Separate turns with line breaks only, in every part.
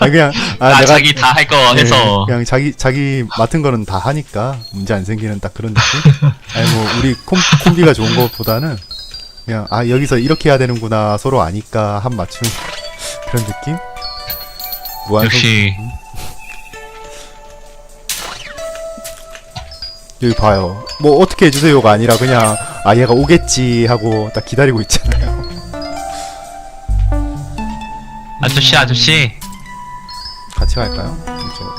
아 그냥 아,
아,
내가
자기 다 할거
네,
해서.
그냥 자기 자기 맡은 거는 다 하니까 문제 안 생기는 딱 그런 느낌. 아니 뭐 우리 콤 콤비가 좋은 것보다는 그냥 아 여기서 이렇게 해야 되는구나 서로 아니까 한 맞춤 그런 느낌. 무한
역시.
여기 봐요. 뭐 어떻게 해주세요가 아니라 그냥 아 얘가 오겠지 하고 딱 기다리고 있잖아요.
아저씨, 아저씨.
같이 갈까요? 이쪽.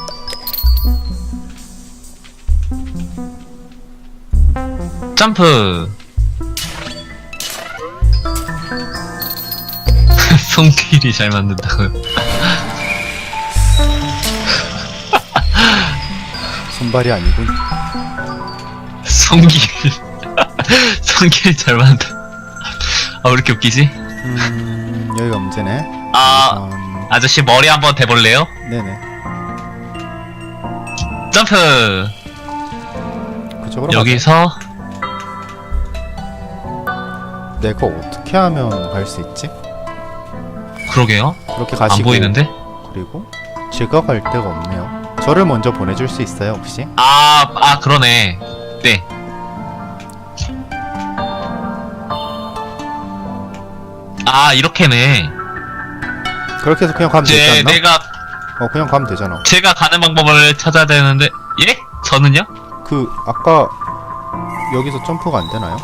점프. 손길이 잘 맞는다고요.
손발이 아니군.
손길. 손길 잘 맞는다. 아, 왜 이렇게 웃기지?
음 여기가 문제네.
아,
우선
아저씨 머리 한번 대볼래요?
네네.
점프.
그쪽으로
여기서
가자. 내가 어떻게 하면 갈 수 있지?
그러게요.
그렇게 가시고
안 보이는데?
그리고 제가 갈 데가 없네요. 저를 먼저 보내줄 수 있어요 혹시?
아, 아 그러네. 네. 아 이렇게네.
그렇게 해서 그냥 가면 되지
이제
않나?
내가
어 그냥 가면 되잖아.
제가 가는 방법을 찾아야 되는데 예? 저는요?
그 아까 여기서 점프가 안 되나요?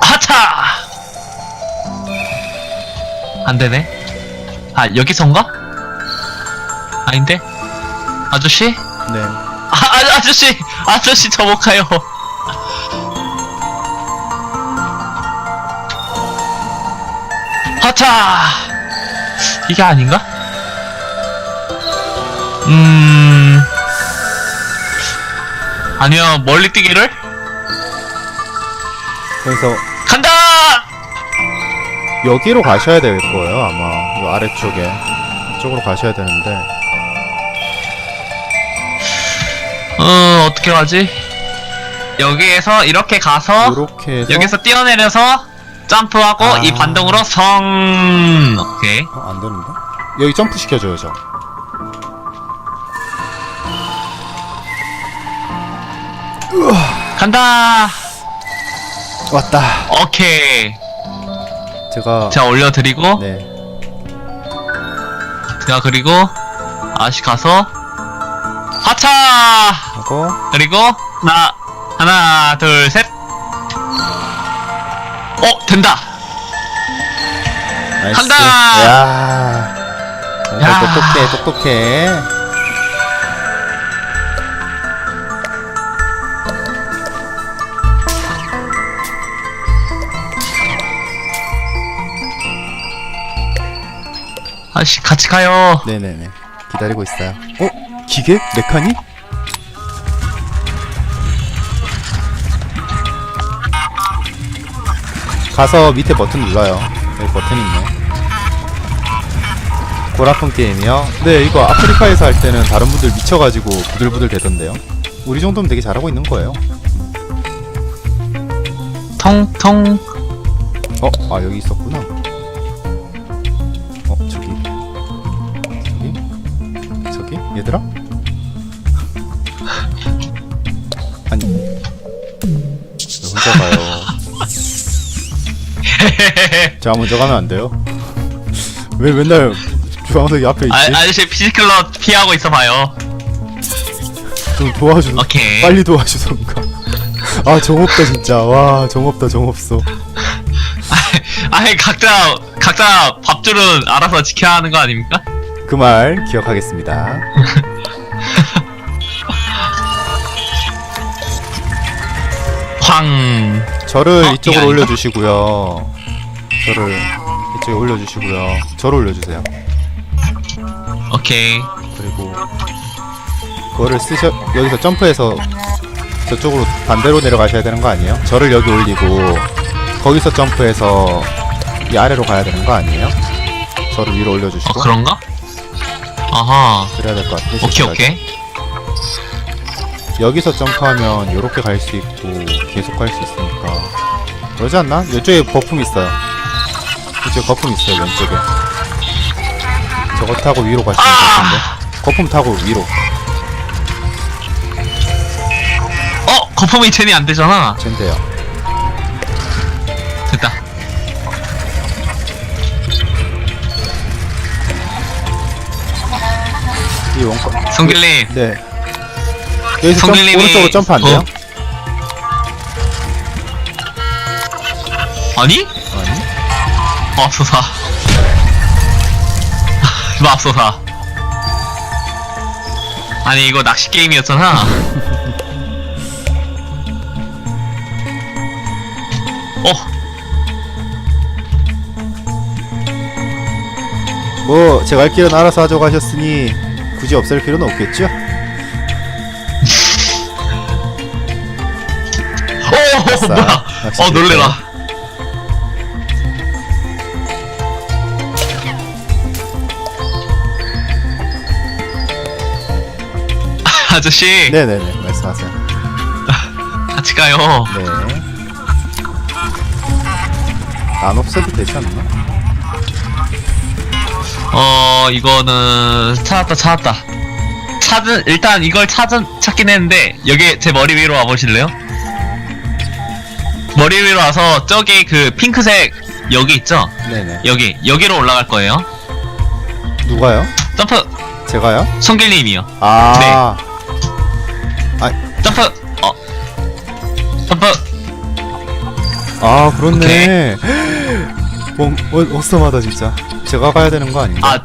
하차! 안 되네. 아 여기선가? 아닌데? 아저씨?
네.
아, 아 아저씨! 아저씨 저못 가요. 하차! 이게 아닌가? 음. 아니요, 멀리 뛰기를?
그래서
간다!
여기로 가셔야 될 거예요 아마 이 아래쪽에 이쪽으로 가셔야 되는데
어, 어떻게 가지? 여기에서 이렇게 가서,
이렇게 해서
여기서 뛰어내려서, 점프하고,
아.
이 반동으로 성, 오케이.
어, 안 되는데? 여기 점프 시켜줘요 저.
간다!
왔다.
오케이.
제가
제가 올려드리고,
네
제가 그리고, 아시 가서, 하차!
하고
그리고, 하나, 하나, 둘, 셋. 어, 된다!
나이스.
간다!
야. 어,
야.
똑똑해 똑똑해.
아씨, 같이 가요.
네네네. 기다리고 있어요. 어? 기계? 메카니? 가서 밑에 버튼 눌러요. 여기 버튼 있네. 고라풍 게임이요? 네, 이거 아프리카에서 할 때는 다른 분들 미쳐가지고 부들부들 되던데요. 우리 정도면 되게 잘하고 있는 거예요.
통통.
어? 아, 여기 있었구나. 어, 저기. 저기? 저기? 얘들아? 제가 먼저 가면 안 돼요? 왜 맨날 주황색이 앞에 있지?
아, 아저씨 피지컬러 피하고 있어봐요.
좀 도와주,
오케이.
빨리 도와주던가. 아, 정없다, 진짜. 와, 정없다, 정없어.
아니 각자 각자 밥줄은 알아서 지켜야 하는 거 아닙니까?
그 말 기억하겠습니다.
황.
저를
어,
이쪽으로? 올려주시고요. 저를 이쪽에 올려주시고요. 저를 올려주세요.
오케이.
그리고 그거를 쓰셔 여기서 점프해서 저쪽으로 반대로 내려가셔야 되는 거 아니에요? 저를 여기 올리고 거기서 점프해서 이 아래로 가야 되는 거 아니에요? 저를 위로
어
올려주시고
그런가? 아하.
그래야 될 것 같아요.
오케이. 오케이.
여기서 점프하면 이렇게 갈 수 있고 계속 갈 수 있으니까 그러지 않나? 이쪽에 버품 있어요. 이제 거품 있어요 왼쪽에. 저거 타고 위로 가시면
아!
좋은데. 거품 타고 위로.
어 거품이 젠이 안 되잖아.
젠데요.
됐다.
이 원거.
성길님
네. 여기서 점,
성길님이-
오른쪽으로 점프 안 돼요?
아니?
아니.
맙소사. 맙소사. 아니 이거 낚시 게임이었잖아. 어,
뭐 제가 할 길은 알아서 하자고 하셨으니 굳이 없앨 필요는 없겠죠?
어. 뭐야? 어 놀래라. 아저씨
네네네 말씀하세요.
같이 가요.
네. 안 없애도 되지 않나?
어 이거는 찾았다 찾았다. 찾은 일단 이걸 찾은 찾긴 했는데 여기 제 머리 위로 와 보실래요? 머리 위로 와서 저기 그 핑크색 여기 있죠?
네네.
여기 여기로 올라갈 거예요.
누가요?
점프
제가요?
성길님이요.
아.
점프 어 점프
아 그렇네. 원, 원, 워썸하다 진짜. 제가 가야 되는 거 아닌가?
아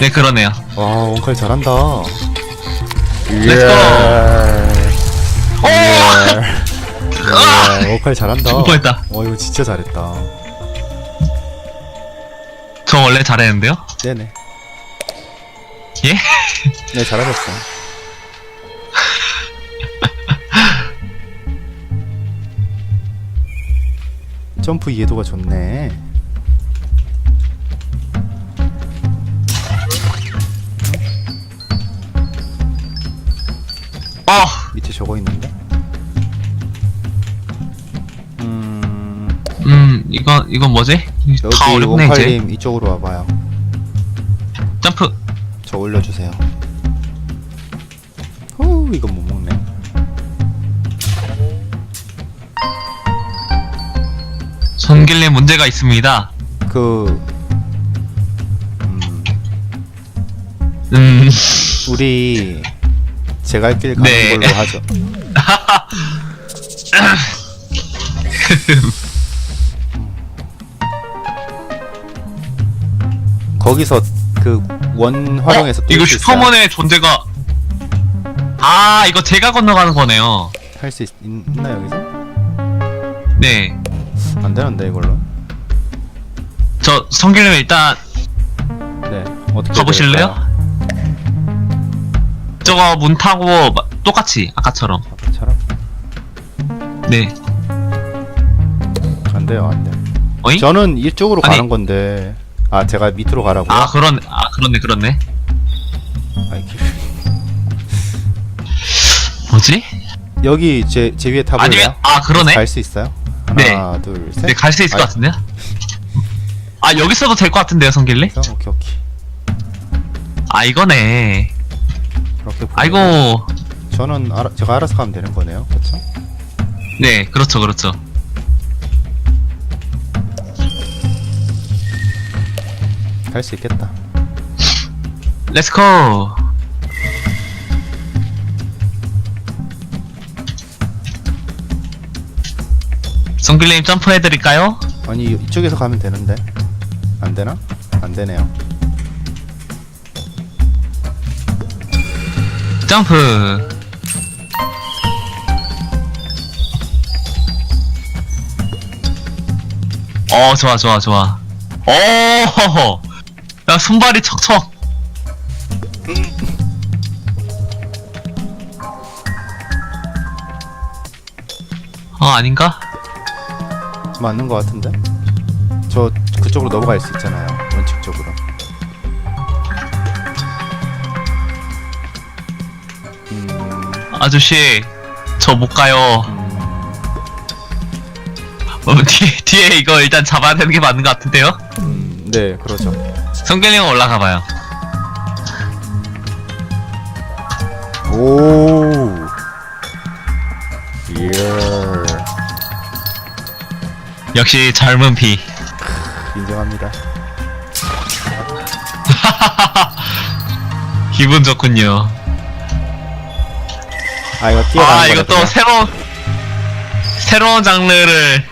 네 그러네요.
와 원칼 잘한다.
Go. 오!
예, 원칼 잘한다.
죽을 뻔했다.
와 이거 진짜 잘했다.
저 원래 잘했는데요?
네네.
예?
네 잘하셨어. 점프 이해도가 좋네.
어
밑에 저거 있는데?
이건, 이건 뭐지?
여기
다 어렵네, 이제.
원칼님 이쪽으로 와봐요.
점프.
저 올려주세요. 후, 이거 못 먹네.
손길님 문제가 있습니다.
그, 음,
음,
우리 제가 할길 가는
네.
걸로 하죠. 거기서 그 원 활용해서
어?
뛸
이거. 슈퍼먼의 존재가. 아, 이거 제가 건너가는 거네요.
할수 있나 여기서?
네.
안 되는데 이걸로.
저, 성길님 일단
네. 어떻게
가보실래요?
될까요?
저거 문 타고 마- 똑같이, 아까처럼.
아까처럼
네.
안 돼요, 안 돼.
어잉?
저는 이쪽으로
아니.
가는 건데. 아, 제가 밑으로 가라고요?
아, 그런, 아, 그렇네, 그렇네.
아이, 길-
뭐지?
여기 제, 제 위에 타볼래요?
아니면, 아, 그러네.
갈 수 있어요?
네.
하나, 둘, 셋.
네, 갈 수 있을 것 같은데요? 아, 여기 있어도 될 것 같은데요, 성길리?
오케이, 오케이.
아, 이거네.
보면
아이고.
저는 알아, 제가 알아서 가면 되는 거네요. 그렇죠?
네, 그렇죠, 그렇죠.
갈수 있겠다.
렛츠고! 성길님 점프해드릴까요?
아니, 이- 이쪽에서 가면 되는데. 안 되나? 안 되네요.
점프! 어, 좋아, 좋아, 좋아. 오! 야, 손발이 척척! 어, 아닌가?
맞는 거 같은데? 저 그쪽으로 넘어갈 수 있잖아요. 원칙 쪽으로. 음,
아저씨, 저 못 가요.
음,
어, 뒤에, 뒤에 이거 일단 잡아야 되는 게 맞는 것 같은데요?
음, 네, 그러죠.
성균이 형 올라가 봐요.
오. 예.
역시 젊은 피.
인정합니다.
기분 좋군요.
아, 이거 뛰어가는
아, 이거 또. 새로운, 새로운 장르를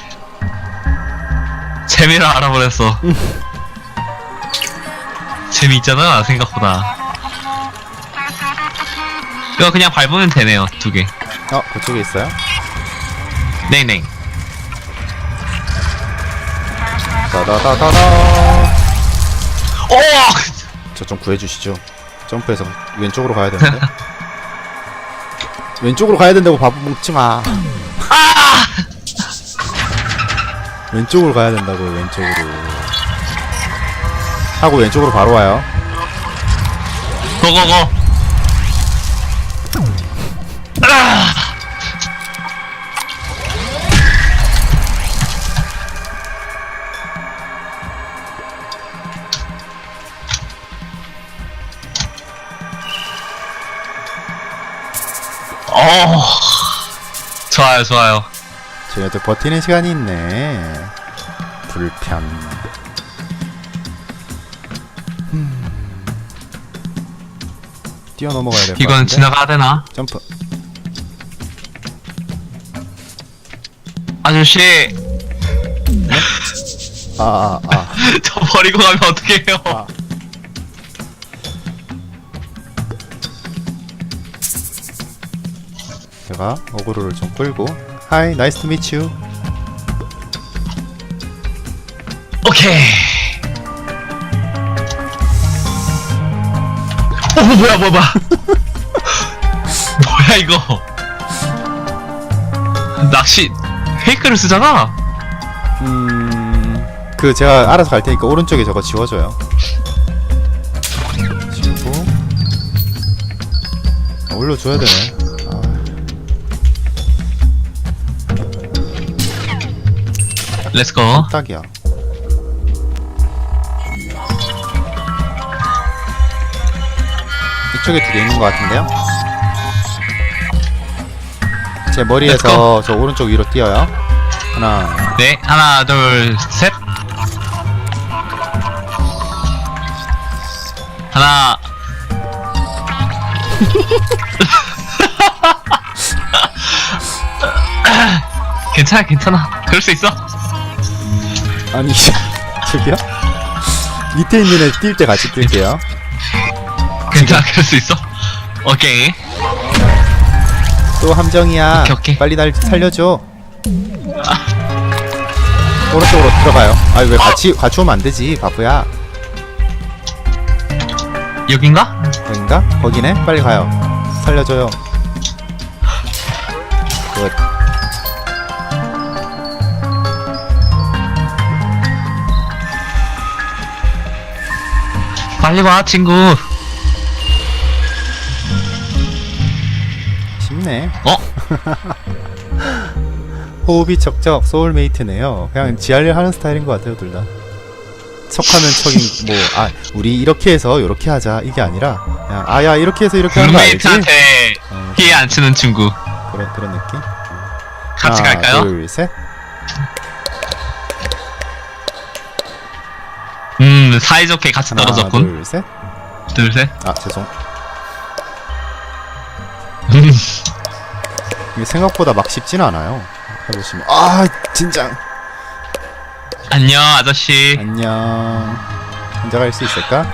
재미로 알아버렸어. 재미있잖아, 생각보다. 이거 그냥 밟으면 되네요, 두 개.
어, 그쪽에 있어요?
네네.
따다다다다.
오!
저 좀 구해주시죠. 점프해서 왼쪽으로 가야 되는데. 왼쪽으로 가야 된다고 밥 먹지 마. 왼쪽으로 가야 된다고 왼쪽으로. 하고 왼쪽으로 바로 와요.
고고고. 아! 어, 좋아요, 좋아요.
쟤네들 버티는 시간이 있네. 불편. 뛰어 넘어가야 될것
이건
같은데.
지나가야 되나?
점프.
아저씨,
아, 아, 아.
저 버리고 가면 어떡해요?
아. 제가 어그로를 좀 끌고 하이 나이스 투유
오케이. 어, 뭐야, 뭐야, 뭐야. 뭐야, 이거. 낚시, 페이크를 쓰잖아?
음 그 제가 알아서 갈 테니까 오른쪽에 저거 지워줘요 지우고 아, 올려줘야 되네 아.
렛츠고.
딱이야 쪽에 두 개 있는 것 같은데요? 제 머리에서 저 오른쪽 위로 뛰어요 하나
네, 하나, 둘, 셋. 하나. 괜찮아, 괜찮아. 그럴 수 있어.
아니 저기요? 밑에 있는 애 뛸 때 같이 뛸게요
괜찮아, 그럴 수 있어. 오케이.
또 함정이야
오케이, 오케이.
빨리 날 살려줘 오른쪽으로 들어가요 아니 왜 같이 같이 오면 안 되지 바보야
여긴가?
여긴가? 거기네? 빨리 가요 살려줘요 굿
빨리 와, 친구.
쉽네
어?
호흡이 척척 소울메이트네요 그냥 지하를 하는 스타일인 것 같아요 둘 다 척하면 척인 뭐 아 우리 이렇게 해서 이렇게 하자 이게 아니라 그냥 아야 이렇게 해서 이렇게 하는 거 알지?
룸메이트한테
어,
피해 안 치는 친구.
그런 그런 느낌
같이
하나,
갈까요?
둘, 셋.
음, 사이좋게 같이
하나,
떨어졌군.
둘, 셋.
둘, 셋.
아, 죄송.
음,
이게 생각보다 막 쉽지는 않아요. 해보시면. 아, 진짜.
안녕, 아저씨.
안녕. 혼자 갈수 있을까?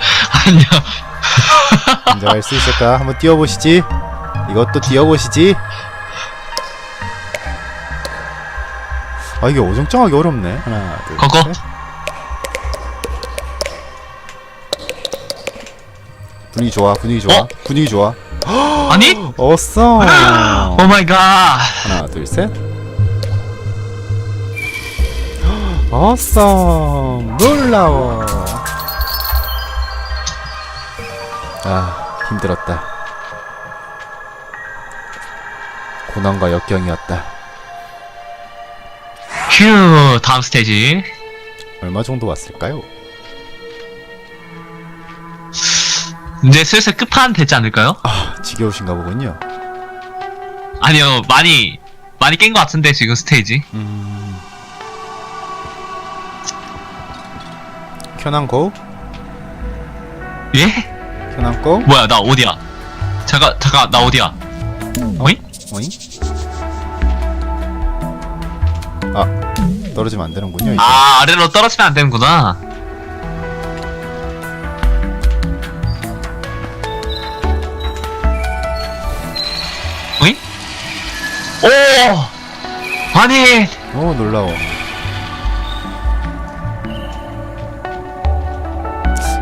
안녕.
혼자 갈수 있을까? 한번 뛰어보시지. 이것도 뛰어보시지. 아, 이게 어정쩡하게 어렵네. 하나, 둘,
거거.
셋. 분위기 좋아, 분위기 좋아,
어?
분위기 좋아.
아니?
어썸.
오 마이 갓.
하나 둘 셋. 어썸 놀라워. 아 힘들었다. 고난과 역경이었다.
휴 다음 스테이지
얼마 정도 왔을까요?
이제 슬슬 끝판 되지 않을까요?
아, 지겨우신가 보군요.
아니요 많이 많이 깬 것 같은데 지금 스테이지
음. 켜난 고?
예?
켜난 고?
뭐야 나 어디야 잠깐 잠깐 나 어디야 어이?
어잉? 아, 떨어지면 안 되는군요, 이제.
아 아래로 떨어지면 안 되는구나 오 아니
오, 놀라워.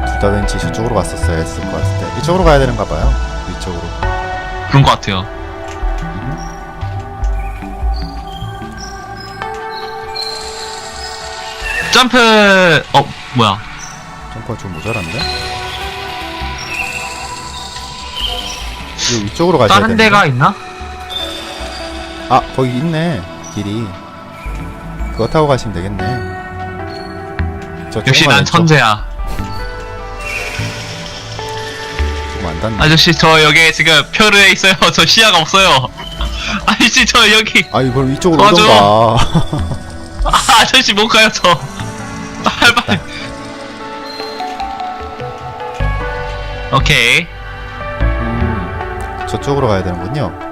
둘 다 왠지 저쪽으로 갔었어야 했을 것 같은데. 이쪽으로 가야 되는가 봐요. 이쪽으로.
그런 것 같아요 점프 어 뭐야
점프가 좀 모자란데? 이 위쪽으로 가셔야
다른
되는데.
데가 있나?
아, 거기 있네. 길이. 그거 타고 가시면 되겠네. 저
역시 난 천재야
안 닿네.
아저씨 저 여기 지금 표류에 있어요 저 시야가 없어요 아저씨 저 여기
아, 이걸 위쪽으로
맞아.
오던가.
아, 아저씨 못 가요 저 빨리 빨리 오케이
음, 저쪽으로 가야 되는군요.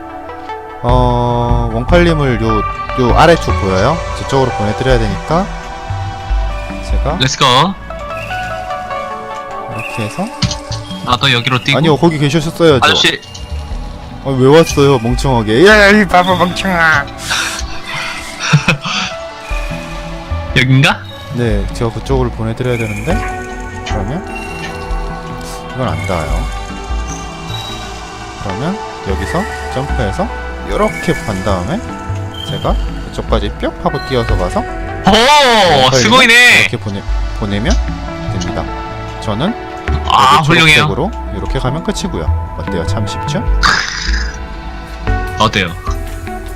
어, 원칼림을 요, 요 아래쪽 보여요? 저쪽으로 보내드려야 되니까. 제가
렛츠고
이렇게 해서.
나도 여기로 뛰고
아니요, 거기 계셨어요. 저.
아저씨
어, 왜 왔어요, 멍청하게. 야, 이 바보 멍청아.
여긴가?
네, 제가 그쪽으로 보내드려야 되는데. 그러면. 이건 안 닿아요. 그러면 여기서 점프해서 이렇게 간 다음에 제가 이쪽까지 뿅 하고 뛰어서 가서
오 스고이네
이렇게 보내 보내면 됩니다. 저는
아 훌륭해요
이렇게 가면 끝이고요. 어때요? 참 쉽죠?
어때요?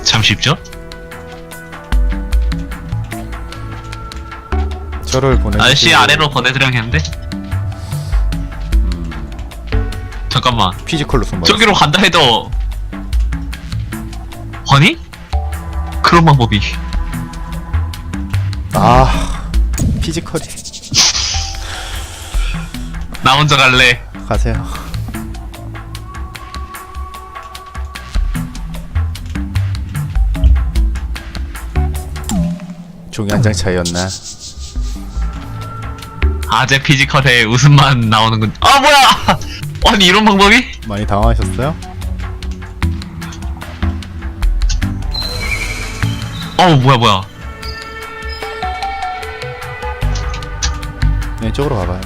참 쉽죠?
저를 보내.
아저씨 아래로 보내드려야겠는데? 잠깐만
피지컬로 손
저기로 간다 해도 아니? 그런 방법이
아 피지컬이
나 먼저 갈래
가세요. 종이 한 장 차이였나?
아재 피지컬에 웃음만 나오는군 아 뭐야 아니 이런 방법이?
많이 당황하셨어요?
어 뭐야 뭐야
네, 이쪽으로 가봐요.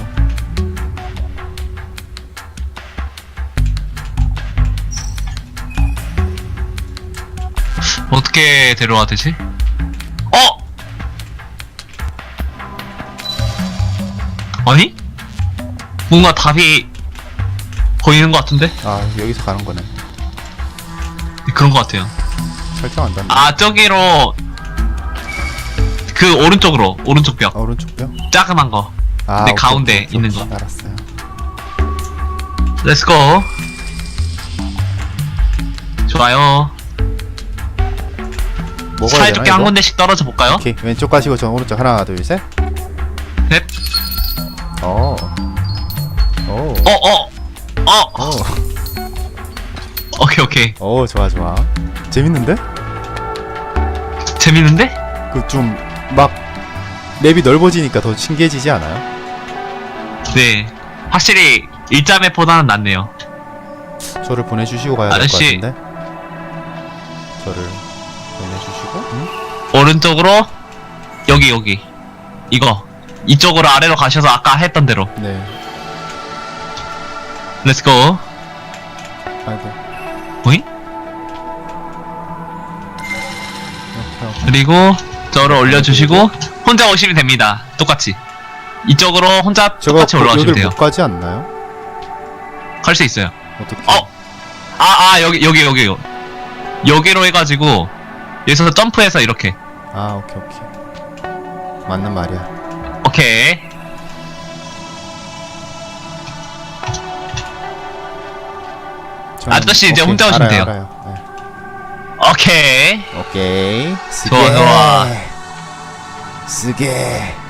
어떻게 데려와야 되지? 어? 아니? 뭔가 답이 보이는 것 같은데?
아 여기서 가는 거네.
그런 것 같아요
설정 안 닿네.
아 저기로 그 오른쪽으로 오른쪽 벽
아, 오른쪽요?
작은 거
아
네,
오케이,
가운데
오케이, 오케이,
있는
오케이.
거.
알았어요.
렛츠고 좋아요
먹어야
사이좋게
되나,
한
이거?
군데씩 떨어져 볼까요?
오케이 왼쪽 가시고 전 오른쪽 하나 둘 셋.
넷
어. 오.
어 어 어,
어.
오케이 오케이
오 좋아 좋아. 재밌는데?
재밌는데?
그 좀 막 맵이 넓어지니까 더 신기해지지 않아요?
네 확실히 일자 맵보다는 낫네요
저를 보내주시고 가야 될 것
아저씨.
같은데. 저를 보내주시고. 응?
오른쪽으로 여기 여기 이거 이쪽으로 아래로 가셔서 아까 했던 대로
네.
렛츠고
아이고.
오잉?
이렇게 하고.
그리고 저를 올려주시고 혼자 오시면 됩니다 똑같이 이쪽으로 혼자
저거
똑같이 올라가시면
여기를
돼요
못 가지 않나요?
갈 수 있어요
어떻게?
어? 아, 아, 여기, 여기, 여기. 여기로 해가지고, 여기서 점프해서 이렇게.
아 오케이 오케이. 맞는 말이야.
오케이.
저는-
아저씨 이제
오케이,
혼자 오시면
알아요,
돼요.
알아요.
오케이.
네. 오케이. 쓰게.
좋아, 좋아.
쓰게.